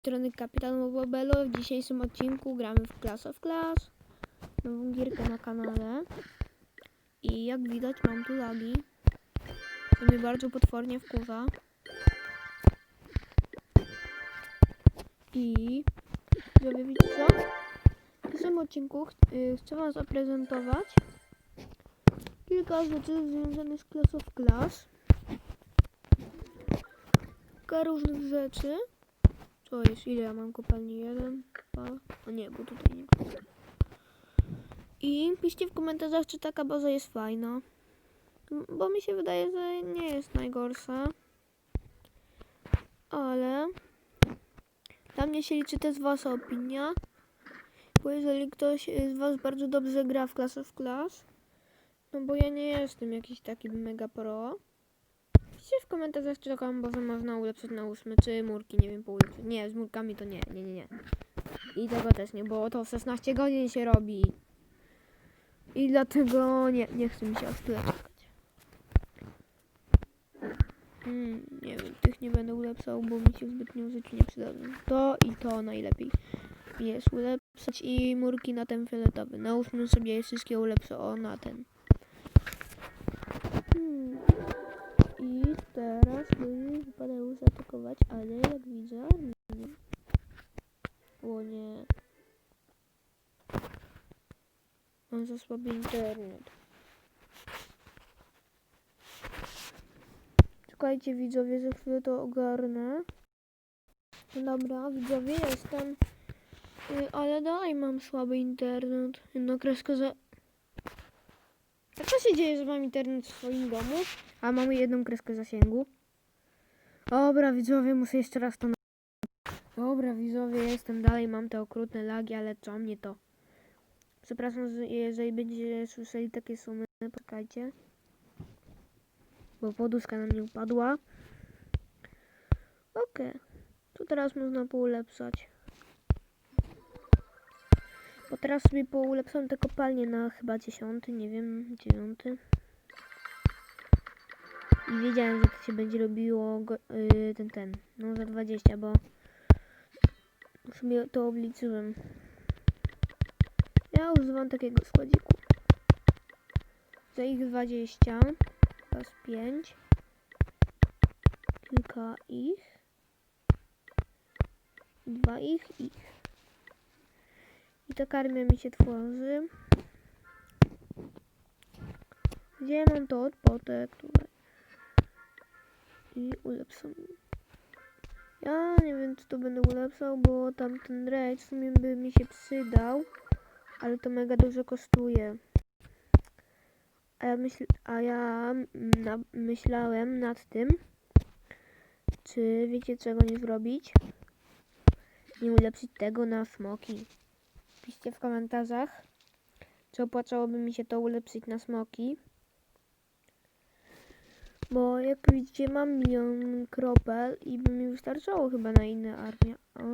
strony Kapitan Bobelo. W dzisiejszym odcinku gramy w Class of Class. Nową gierkę na kanale. I jak widać mam tu lagi. To mnie bardzo potwornie wkurza. I... Zrobię wiecie co? W tym odcinku ch y, chcę wam zaprezentować kilka rzeczy związanych z Class of Class. Kilka różnych rzeczy. Co jest? Ile ja mam kopalni? Jeden, dwa. O nie, bo tutaj nie. I piszcie w komentarzach, czy taka baza jest fajna. Bo mi się wydaje, że nie jest najgorsza. Ale dla mnie się liczy też wasza opinia. Bo jeżeli ktoś z was bardzo dobrze gra w Clash of Clash, no bo ja nie jestem jakiś taki mega pro. Piszcie w komentarzach, czy taką bazę można ulepszyć na ósmy, czy murki, nie wiem, poulepszyć. Nie, z murkami to nie, nie, nie, nie. I tego też nie, bo to w 16 godzin się robi. I dlatego nie, nie chce mi się aż tyle czekać. Hmm, nie wiem, tych nie będę ulepszał, bo mi się zbytnio w nie przydadzą. To i to najlepiej jest ulepszać i murki na ten fioletowy. Na ósmym sobie wszystkie ulepszę, o na ten. Hmm. Teraz by wypadało zaatakować, ale jak widzę... O nie. Mam za słaby internet. Czekajcie widzowie, za chwilę to ogarnę. No Dobra, widzowie, jestem. Y, ale dalej mam słaby internet. Jedna kreska za... A co się dzieje, że mam internet w swoim domu? A mamy jedną kreskę zasięgu. Dobra, widzowie, muszę jeszcze raz to... Dobra, widzowie, jestem dalej, mam te okrutne lagi, ale co mnie to? Przepraszam, że- jeżeli będziecie słyszeli takie sumy, poczekajcie. Bo poduszka na mnie upadła. Okej. Tu teraz można poulepszać. Bo teraz sobie poulepszam te kopalnie na chyba dziesiąty, nie wiem, dziewiąty. I wiedziałem, że to się będzie robiło go, yy, ten, ten, no za 20, bo sobie to obliczyłem. Ja używam takiego składziku. Za ich 20, raz 5, kilka ich, dwa ich, ich. I ta karmia mi się tworzy. Gdzie mam to odpotek tutaj? I ulepszam. Ja nie wiem, czy to będę ulepszał, bo tamten raid w sumie by mi się przydał, ale to mega dużo kosztuje. A ja, myśl, a ja na, myślałem nad tym, czy wiecie czego nie zrobić? Nie ulepszyć tego na smoki. Piszcie w komentarzach, czy opłacałoby mi się to ulepszyć na smoki. Bo jak widzicie mam milion kropel i by mi wystarczało chyba na inne armie. O,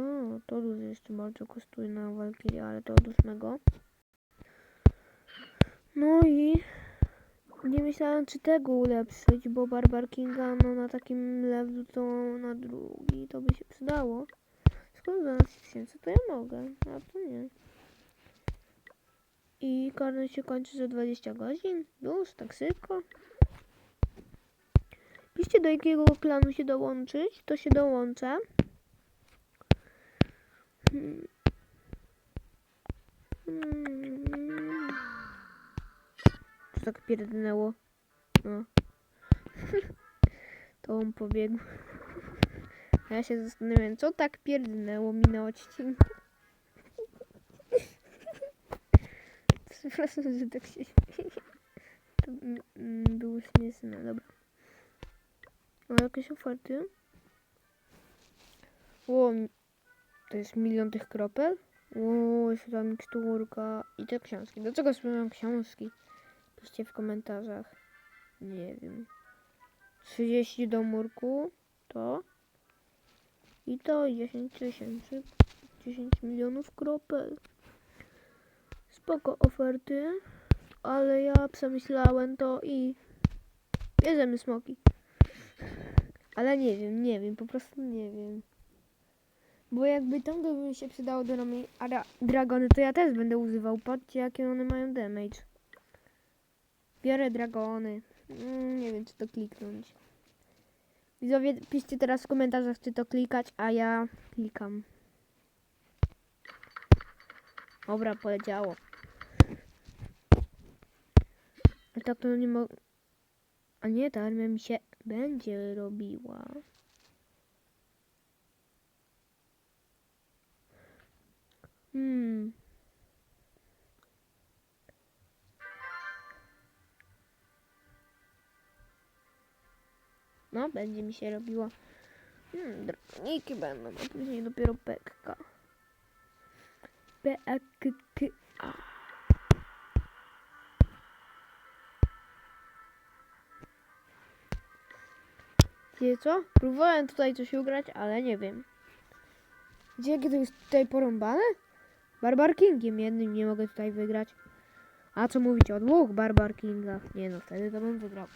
to dużo jeszcze bardzo kosztuje na Valkyrie, ale to od ósmego. No i nie myślałem czy tego ulepszyć, bo Barbar Kinga no na takim levelu to na drugi to by się przydało. Skoro 12 tysięcy to ja mogę, a to nie. I karnet się kończy za 20 godzin? Już, tak szybko? Piszcie do jakiego klanu się dołączyć, to się dołączę. Hmm. Co tak pierdnęło? No. to on pobiegł. Ja się zastanawiam, co tak pierdnęło mi na odcinku. Przepraszam, że tak się. To było śmieszne, dobra. O, jakieś oferty? O, to jest milion tych kropel? O, jeszcze ta miksturka i te książki. Dlaczego sprzedam książki? Piszcie w komentarzach. Nie wiem. 30 do murku. To. I to 10 tysięcy. 10 milionów kropel. Spoko oferty. Ale ja przemyślałem to i bierzemy smoki. Ale nie wiem, nie wiem, po prostu nie wiem. Bo jakby tam by mi się przydało do nami dragony, to ja też będę używał. Patrzcie jakie one mają damage. Biorę dragony. Mm, nie wiem czy to kliknąć. Widzowie, piszcie teraz w komentarzach czy to klikać, a ja klikam. Dobra, poleciało. A tak to nie mogę... A nie, ta armia mi się będzie robiła. Hmm. No, będzie mi się robiła. Hmm, dragoniki będą, a później dopiero pekka. P Wiecie co? Próbowałem tutaj coś ugrać, ale nie wiem. Gdzie jakie to jest tutaj porąbane? Barbar Kingiem jednym nie mogę tutaj wygrać. A co mówić o dwóch Barbar Kingach? Nie no, wtedy to bym wygrał.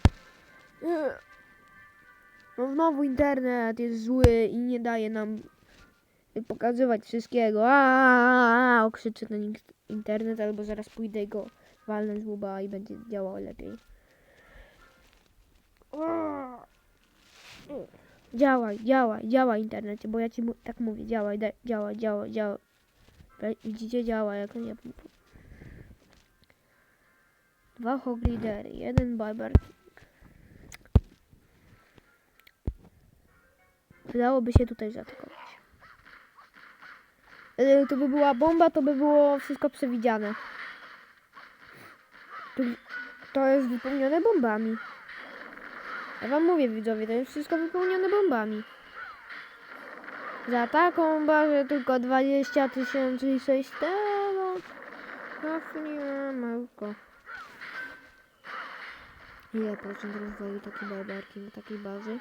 No znowu internet jest zły i nie daje nam pokazywać wszystkiego. A, okrzyczy ten in- internet, albo zaraz pójdę go walnę z łuba i będzie działał lepiej. Aaa. Działaj, działaj, działaj internecie, bo ja ci tak mówię, działaj, daj, działaj, działaj, działaj. Widzicie, działa, jak nie... Dwa hog lidery, jeden barbar king. Przydałoby się tutaj zaatakować. Gdyby to by była bomba, to by było wszystko przewidziane. To jest wypełnione bombami. Ja wam mówię widzowie, to jest wszystko wypełnione bombami. Za taką bazę tylko 20 tysięcy i 600. Trafnie małko. Ile procent rozwoju takiej barbarki, takiej bazy?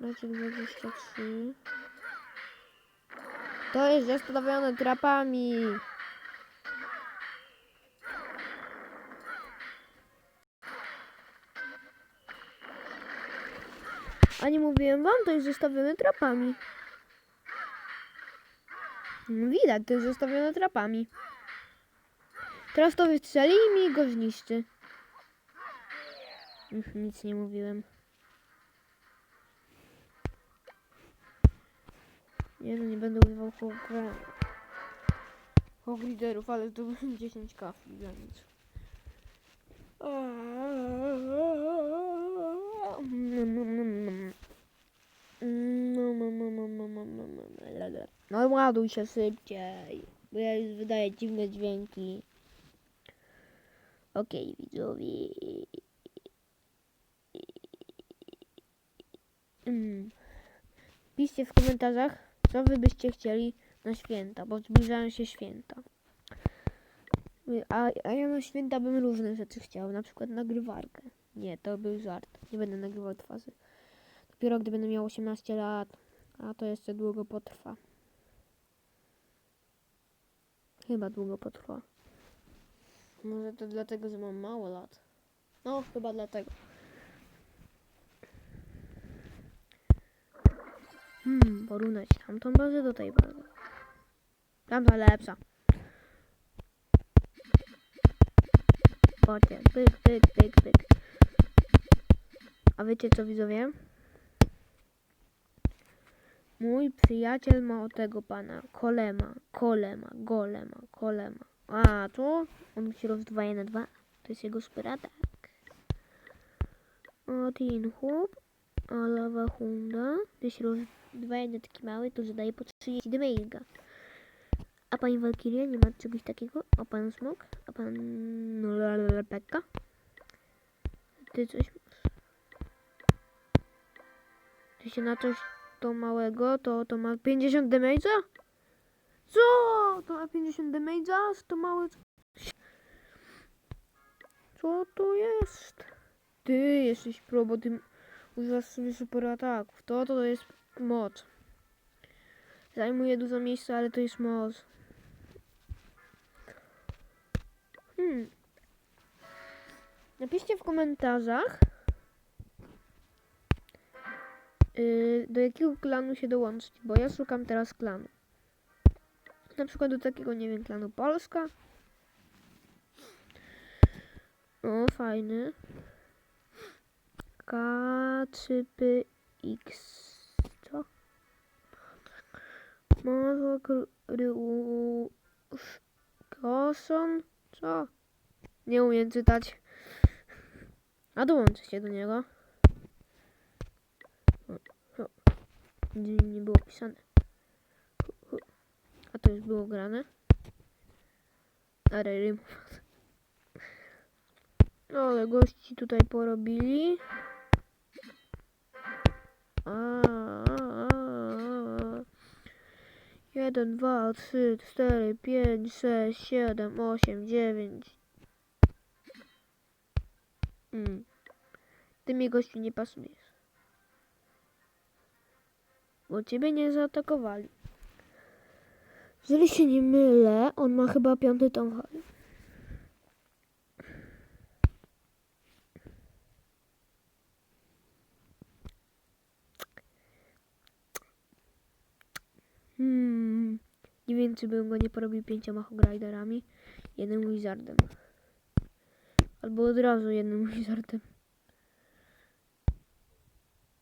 Macie 23. To jest zastawione trapami. A nie mówiłem wam, to jest zostawione trapami. No Widać, to jest zostawione trapami. Teraz to wystrzeli i mi go zniszczy. Nic nie mówiłem. Nie nie będę używał hog- hog liderów, ale to 10 kafli dla nic. No ładuj się szybciej, bo ja już wydaję dziwne dźwięki. Okej, widzowie. Mm. Piszcie w komentarzach, co wy byście chcieli na święta, bo zbliżają się święta. A, a ja na święta bym różne rzeczy chciał, na przykład nagrywarkę. Nie, to był żart. Nie będę nagrywał twarzy. Dopiero gdy będę miał 18 lat, a to jeszcze długo potrwa. Chyba długo potrwa. Może to dlatego, że mam mało lat. No, chyba dlatego. Hmm, porównać tamtą bazę do tej bazy. Tamta lepsza. Patrzcie, pyk, pyk, pyk, pyk. A wiecie co widzowie? Mój przyjaciel ma od tego pana kolema, kolema, golema, kolema. A tu on się rozdwaja na dwa. To jest jego super atak. A ten chłop, a lawa hunda, to się rozdwaja na taki mały, to zadaje po 30 damage'a. A pani Walkiria nie ma czegoś takiego? A pan Smok? A pan Pekka? Ty coś się na coś to małego, to to ma 50 damage'a? Co? To ma 50 damage'a? To małe... Co to jest? Ty jesteś pro, bo ty używasz sobie super ataków. To to jest moc. Zajmuje dużo miejsca, ale to jest moc. Hmm. Napiszcie w komentarzach, y, do jakiego klanu się dołączyć, bo ja szukam teraz klanu. Na przykład do takiego, nie wiem, klanu Polska. O, fajny. K3PX. Co? Może. Koson? Co? Nie umiem czytać. A dołączę się do niego. O, o. Nigdzie nie było pisane. A to już było grane. Ale rym. No, ale gości tutaj porobili. A, a, a, a. Jeden, dwa, trzy, cztery, pięć, sześć, siedem, osiem, dziewięć. Mm. Ty mi gościu nie pasujesz. Bo ciebie nie zaatakowali. Jeżeli się nie mylę, on ma chyba piąty tom hali. Hmm. Nie wiem, czy bym go nie porobił pięcioma Hog Riderami. Jednym Wizardem. Albo od razu jednym Wizardem.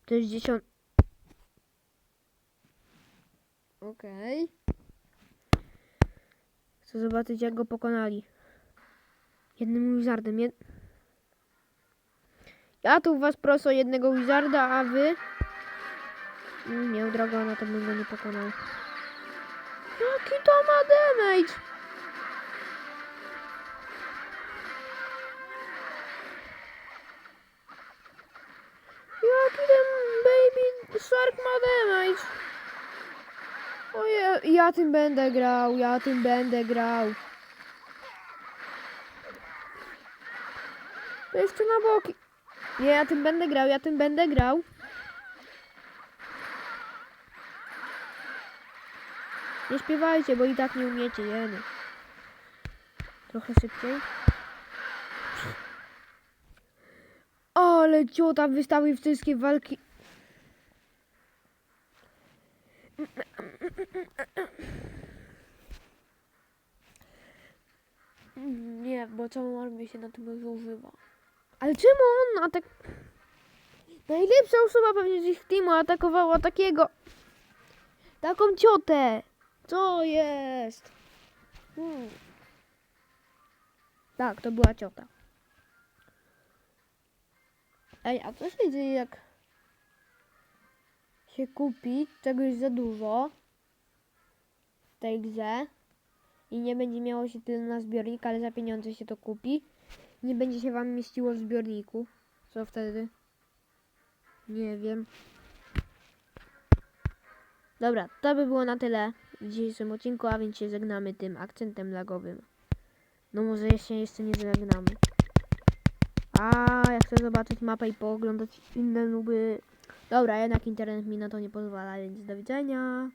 To jest dziesiąt... Okej. Chcę zobaczyć, jak go pokonali. Jednym Wizardem. Jed... Ja tu was proszę jednego Wizarda, a wy... Mm, Nie, drogona, to bym go nie pokonał. Jaki to ma damage? Ja tym będę grał, ja tym będę grał. To jeszcze na boki. Nie, ja tym będę grał, ja tym będę grał. Nie śpiewajcie, bo i tak nie umiecie, jeny. Trochę szybciej. Ale ciota wystawił wszystkie walki. Całą armię się na tym zużywa. Ale czemu on atak... Najlepsza osoba pewnie z ich teamu atakowała takiego... Taką ciotę. Co jest? Hmm. Tak, to była ciota. Ej, a co się dzieje jak się kupi czegoś za dużo w tej grze i nie będzie miało się tyle na zbiornik, ale za pieniądze się to kupi. Nie będzie się wam mieściło w zbiorniku. Co wtedy? Nie wiem. Dobra, to by było na tyle w dzisiejszym odcinku, a więc się żegnamy tym akcentem lagowym. No może się jeszcze nie żegnamy. A ja chcę zobaczyć mapę i pooglądać inne nuby. Dobra, jednak internet mi na to nie pozwala, więc do widzenia.